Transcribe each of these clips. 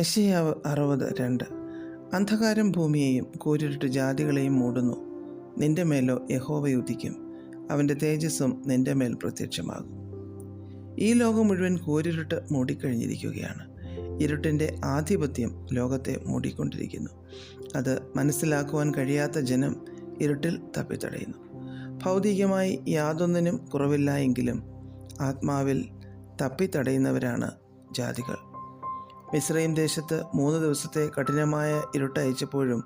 യശയാവ് അറുപത് രണ്ട്. അന്ധകാരം ഭൂമിയെയും കൂരിരുട്ട് ജാതികളെയും മൂടുന്നു. നിന്റെ മേലോ യഹോവ യുദ്ധിക്കും അവന്റെ തേജസ്സും നിന്റെ മേൽ പ്രത്യക്ഷമാകും. ഈ ലോകം മുഴുവൻ കൂരിരുട്ട് മൂടിക്കഴിഞ്ഞിരിക്കുകയാണ്. ഇരുട്ടിന്റെ ആധിപത്യം ലോകത്തെ മൂടിക്കൊണ്ടിരിക്കുന്നു. അത് മനസ്സിലാക്കുവാൻ കഴിയാത്ത ജനം ഇരുട്ടിൽ തപ്പിത്തടയുന്നു. ഭൗതികമായി യാതൊന്നിനും കുറവില്ല എങ്കിലും ആത്മാവിൽ തപ്പിത്തടയുന്നവരാണ് ജാതികൾ. മിസ്രൈം ദേശത്ത് മൂന്ന് ദിവസത്തെ കഠിനമായ ഇരുട്ടയച്ചപ്പോഴും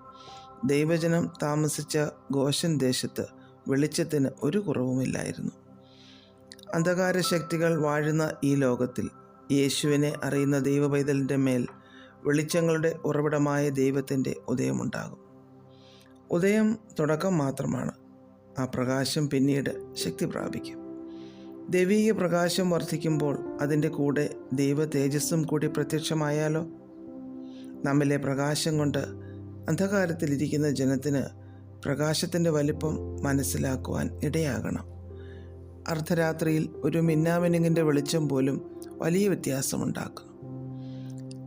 ദൈവജനം താമസിച്ച ഗോഷൻ ദേശത്ത് വെളിച്ചത്തിന് ഒരു കുറവുമില്ലായിരുന്നു. അന്ധകാര ശക്തികൾ വാഴുന്ന ഈ ലോകത്തിൽ യേശുവിനെ അറിയുന്ന ദൈവപൈതലിന്റെ മേൽ വെളിച്ചങ്ങളുടെ ഉറവിടമായ ദൈവത്തിന്റെ ഉദയമുണ്ടാകും. ഉദയം തുടക്കം മാത്രമാണ്. ആ പ്രകാശം പിന്നീട് ശക്തി പ്രാപിക്കും. ദൈവീക പ്രകാശം വർദ്ധിക്കുമ്പോൾ അതിന്റെ കൂടെ ദൈവ തേജസ്സും കൂടി പ്രത്യക്ഷമായാലോ? നമ്മിലെ പ്രകാശം കൊണ്ട് അന്ധകാരത്തിലിരിക്കുന്ന ജനത്തിന് പ്രകാശത്തിന്റെ വലിപ്പം മനസ്സിലാക്കുവാൻ ഇടയാകണം. അർദ്ധരാത്രിയിൽ ഒരു മിന്നാമിനുങ്ങിന്റെ വെളിച്ചം പോലും വലിയ വ്യത്യാസമുണ്ടാക്കും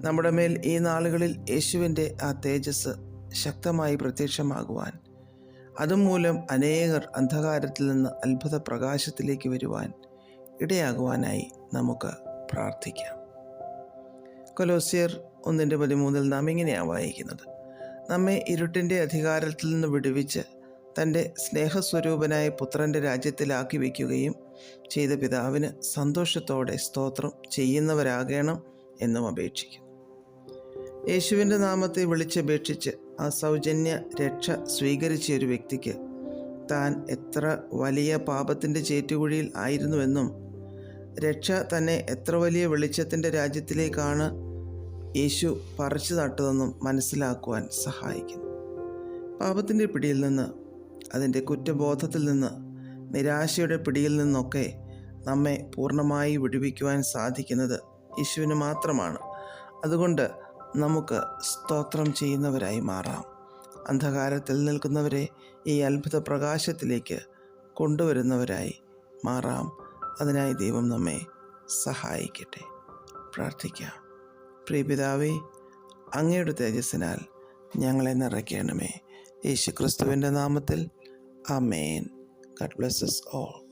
നമ്മുടെ മേൽ ഈ നാളുകളിൽ യേശുവിന്റെ ആ തേജസ് ശക്തമായി പ്രത്യക്ഷമാകുവാൻ അതുമൂലം അനേകർ അന്ധകാരത്തിൽ നിന്ന് അത്ഭുത പ്രകാശത്തിലേക്ക് വരുവാൻ ഇടയാകുവാനായി നമുക്ക് പ്രാർത്ഥിക്കാം. കൊലോസിയർ ഒന്നിന്റെ പതിമൂന്നിൽ നാം ഇങ്ങനെയാണ് വായിക്കുന്നത്. നമ്മെ ഇരുട്ടിന്റെ അധികാരത്തിൽ നിന്ന് വിടുവിച്ച് തന്റെ സ്നേഹസ്വരൂപനായ പുത്രന്റെ രാജ്യത്തിലാക്കി വയ്ക്കുകയും ചെയ്ത പിതാവിന് സന്തോഷത്തോടെ സ്തോത്രം ചെയ്യുന്നവരാകണം എന്നും അപേക്ഷിക്കുന്നു. യേശുവിന്റെ നാമത്തെ വിളിച്ചപേക്ഷിച്ച് ആ സൗജന്യ രക്ഷ സ്വീകരിച്ച ഒരു വ്യക്തിക്ക് താൻ എത്ര വലിയ പാപത്തിന്റെ ചേറ്റുകുഴിയിൽ ആയിരുന്നുവെന്നും രക്ഷ തന്നെ എത്ര വലിയ വെളിച്ചത്തിന്റെ രാജ്യത്തിലേക്കാണ് യേശു പറിച്ചു നട്ടതെന്നും മനസ്സിലാക്കുവാൻ സഹായിക്കുന്നു. പാപത്തിന്റെ പിടിയിൽ നിന്ന് അതിന്റെ കുറ്റബോധത്തിൽ നിന്ന് നിരാശയുടെ പിടിയിൽ നിന്നൊക്കെ നമ്മെ പൂർണമായി വിടുവിക്കുവാൻ സാധിക്കുന്നത് യേശുവിന് മാത്രമാണ്. അതുകൊണ്ട് നമുക്ക് സ്തോത്രം ചെയ്യുന്നവരായി മാറാം. അന്ധകാരത്തിൽ നിൽക്കുന്നവരെ ഈ അത്ഭുത പ്രകാശത്തിലേക്ക് കൊണ്ടുവരുന്നവരായി മാറാം. അതിനായി ദൈവം നമ്മെ സഹായിക്കട്ടെ. പ്രാർത്ഥിക്കാം. പ്രിയപിതാവേ അങ്ങയുടെ തേജസ്സിനാൽ ഞങ്ങളെ നിറയ്ക്കണമേ. യേശു ക്രിസ്തുവിന്റെ നാമത്തിൽ അമേൻ ഗഡ് ബ്ലസ്സസ് ഓൾ